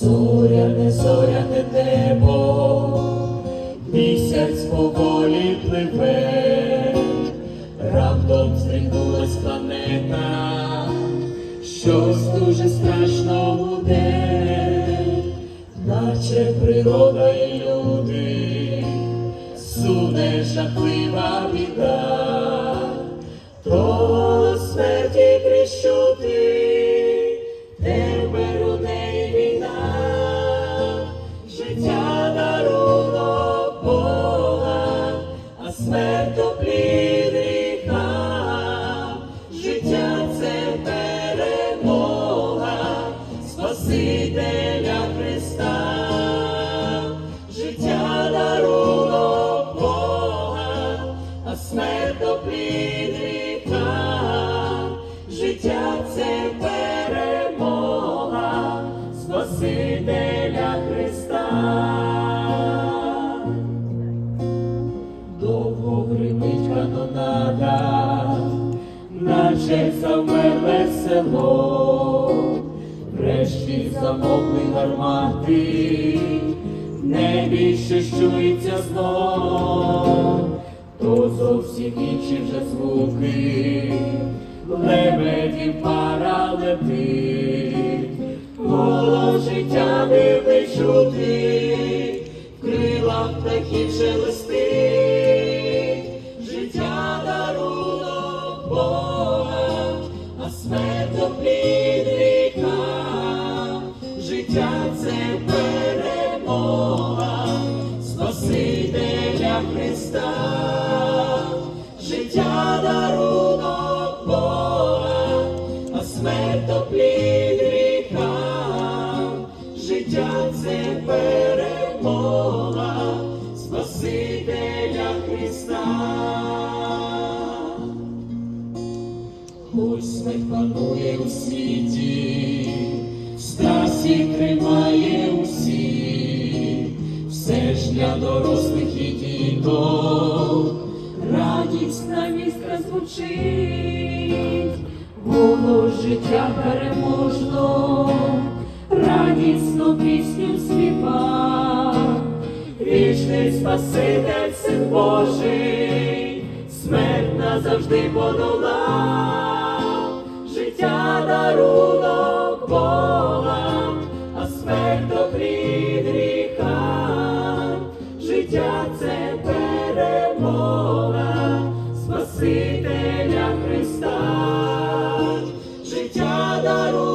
зоряне, зоряне небо, місяць поволі пливе, раптом здригнулась планета, щось дуже страшно буде, наче природа і люди, суне жахлива біда, смерть гріха, життя це перемога, Спасителя Христа, життя дарунок Бога, а смерть гріха, життя це перемога, Спасителя Христа. Гримить наче завмерле село, врешті замовкли гармати, в небі що чується знов, то зовсім інші вже звуки, лебедів пара летить, голос життя дивний чути, в крилах птахів шелестить, Христа, життя дарунок Бога, а смерть то гріха, життя це перемога, Спасителя Христа. Ось смерть панує у світі, діток, радісна містка звучить, голос життя переможно, радісно пісню співа, вічний Спаситель, Син Божий, смерть назавжди подолав, життя дарунок Бога, а смерть плід гріха, життя це життя